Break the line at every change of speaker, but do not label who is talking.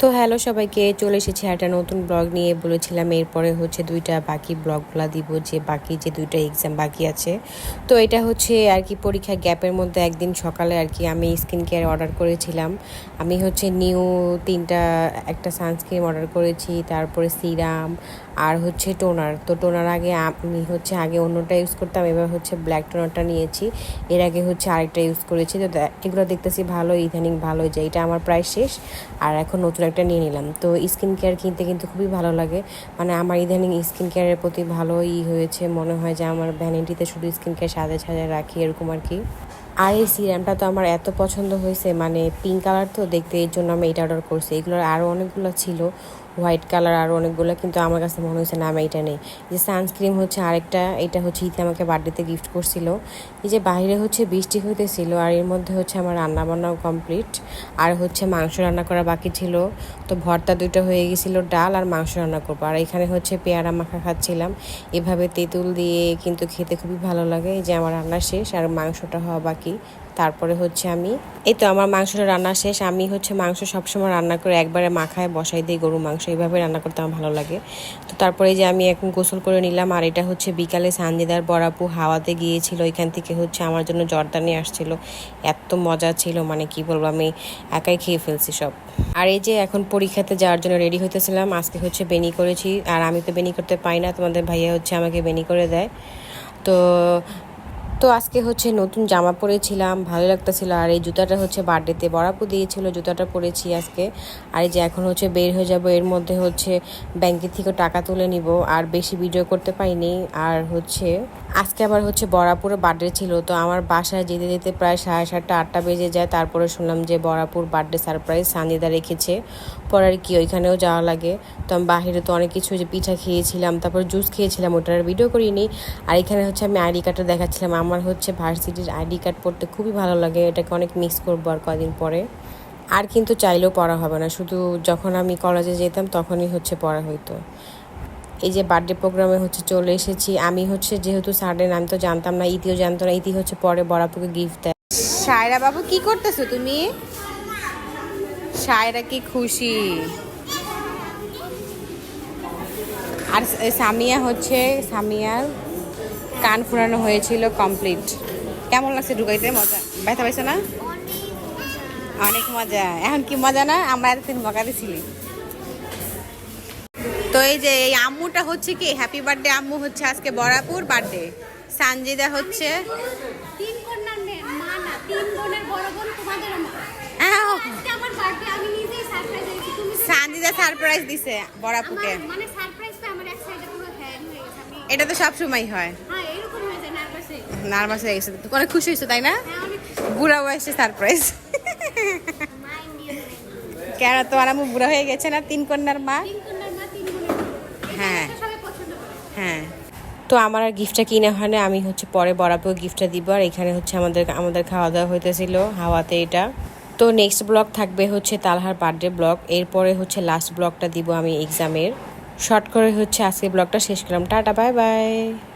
তো হ্যালো সবাইকে, চলে এসেছি একটা নতুন ব্লগ নিয়ে। বলেছিলাম এরপরে হচ্ছে দুইটা বাকি ব্লগগুলো দিব, যে বাকি যে দুইটা এক্সাম বাকি আছে। তো এটা হচ্ছে আর কি পরীক্ষা গ্যাপের মধ্যে একদিন সকালে আর কি আমি স্কিন কেয়ার অর্ডার করেছিলাম। আমি হচ্ছে নিউ তিনটা, একটা সানস্ক্রিন অর্ডার করেছি, তারপরে সিরাম আর হচ্ছে টোনার তো টোনার আগে আমি হচ্ছে আগে অন্যটা ইউজ করতাম, এবার হচ্ছে ব্ল্যাক টোনারটা নিয়েছি। এর আগে হচ্ছে আরেকটা ইউজ করেছি। তো এগুলো দেখতেছি ভালো ইদানিং ভালো যে এটা আমার প্রায় শেষ। আর এখন নতুন একটা নিয়ে নিলাম। তো স্কিন কেয়ার কিনতে কিন্তু খুবই ভালো লাগে। মানে আমার ইদানিং স্কিন কেয়ারের প্রতি ভালো ই হয়েছে। মনে হয় যে আমার ভ্যানিটিতে শুধু স্কিন কেয়ার সাজে সাজে রাখি, এরকম আর কি। আর এই সিরামটা তো আমার এত পছন্দ হয়েছে। মানে পিঙ্ক কালার তো দেখতে এর জন্য আমি এটা অর্ডার করছি। এগুলোর আরও অনেকগুলো ছিল। হোয়াইট কালার আরও অনেকগুলো, কিন্তু আমার কাছে মনে হয়েছে, না, আমি এটা নেই। যে সানস্ক্রিন হচ্ছে আরেকটা, এটা হচ্ছে ইতে আমাকে বার্থডেতে গিফট করছিল। এই যে বাইরে হচ্ছে বৃষ্টি হইতেছিল আর এর মধ্যে হচ্ছে আমার রান্না বান্নাও কমপ্লিট আর হচ্ছে মাংস রান্না করা বাকি ছিল। তো ভর্তা দুটো হয়ে গেছিল, ডাল আর মাংস রান্না করব। আর এখানে হচ্ছে পেয়ারা মাখা খাচ্ছিলাম। এভাবে তেঁতুল দিয়ে কিন্তু খেতে খুবই ভালো লাগে। এই যে আমার রান্না শেষ আর মাংসটা হওয়া বাকি। তারপরে হচ্ছে আমি, এই তো আমার মাংসটা রান্না শেষ। আমি হচ্ছে মাংস সবসময় রান্না করে একবারে মাখায় বসাই দিই গরু মাংস। এইভাবে রান্না করতে আমার ভালো লাগে। তো তারপরে যে আমি এখন গোসল করে নিলাম, আর এটা হচ্ছে বিকালে সানজিদার বরাপু হাওয়াতে গিয়েছিল, এখান থেকে হচ্ছে আমার জন্য জর্দা নিয়ে আসছিল। এত মজা ছিল মানে কি বলব, আমি একাই খেয়ে ফেলছি সব। আর এই যে এখন পরীক্ষাতে যাওয়ার জন্য রেডি হইতেছিলাম, আজকে হচ্ছে বেনি করেছি, আর আমি তো বেনি করতে পাই না, তোমাদের ভাইয়া হচ্ছে আমাকে বেনি করে দেয়। তো তো আজকে হচ্ছে নতুন জামা পরেছিলাম, ভালো লাগতেছিল। আর এই জুতাটা হচ্ছে বার্থডেতে বরাপু দিয়েছিল, জুতাটা পরেছি আজকে। আর এই যে এখন হচ্ছে বের হয়ে যাব, এর মধ্যে হচ্ছে ব্যাংকের থেকে টাকা তুলে নিব। আর বেশি ভিডিও করতে পাইনি আর হচ্ছে, আজকে আবার হচ্ছে বরাপুরে বার্থডে ছিল। তো আমার বাসায় যেতে যেতে প্রায় সাড়ে সাতটা, আটটা বেজে যায়। তারপরে শুনলাম যে বরাপুর বার্থডে সারপ্রাইজ সানিদা রেখেছে। পরে আর কি, ওইখানেও যাওয়া লাগে। তো আমি বাহিরে তো অনেক কিছু যে পিঠা খেয়েছিলাম, তারপর জুস খেয়েছিলাম, ওটার ভিডিও করিনি। আর এখানে হচ্ছে আমি আইডি কার্ডটা দেখাচ্ছিলাম। আমার হচ্ছে ভার্সিটির আইডি কার্ড পড়তে খুবই ভালো লাগে, এটাকে অনেক মিস করব আর কদিন পরে। আর কিন্তু চাইলেও পড়া হবে না, শুধু যখন আমি কলেজে যেতাম তখনই হচ্ছে পড়া হইতো। এই যে বার্থডে প্রোগ্রামে হচ্ছে চলে এসেছি, আমি হচ্ছে যেহেতু সাডেন আমি তো জানতাম না, ইতিও জানতো না, ইতি হচ্ছে পরে বরাপুকে গিফট দেয়। সায়রা বাবু, কি করতেছো তুমি? সায়রা কি খুশি? আর সামিয়া হচ্ছে, সামিয়ার কান ফুরানো হয়েছিল কমপ্লিট কেমন লাগছে ঢুকাইতে? মজা? ব্যথা পাইছে না? অনেক মজা। এখন কি মজা না? আমরা এতদিন মজা দিছিলি তো এই যে এই আম্মুটা হচ্ছে কি হ্যাপি বার্থডে আম্মু হচ্ছে আজকে বরাপুর বার্থডে সানজিদা হচ্ছে
তো-
সানজিদা সারপ্রাইজ দিছে বরাপুকে।
মানে হ্যাং হয়ে
এটা তো সব সময় হয়
হ্যাঁ। হয়ে নার্ভাসে
হয়ে গেছে। তুই অনেক খুশি হয়েছো তাই না? বুড়া বয়সে সারপ্রাইজ কেন তোমার আম্মু বুড়া হয়ে গেছে না তিন কন্যার মা? হ্যাঁ। হ্যাঁ। তো আমার আর গিফটটা কিনে হয় না আমি হচ্ছে পরে বরাবর গিফটটা দিব আর এখানে হচ্ছে আমাদের আমাদের খাওয়া দাওয়া হইতেছিল হাওয়াতে এটা। তো নেক্সট ব্লগ থাকবে হচ্ছে তালহার বার্থডে ব্লগ এরপরে হচ্ছে লাস্ট ব্লগটা দিব আমি এক্সামের শর্ট করে হচ্ছে আজকে ব্লগটা শেষ করলাম। Tata bye bye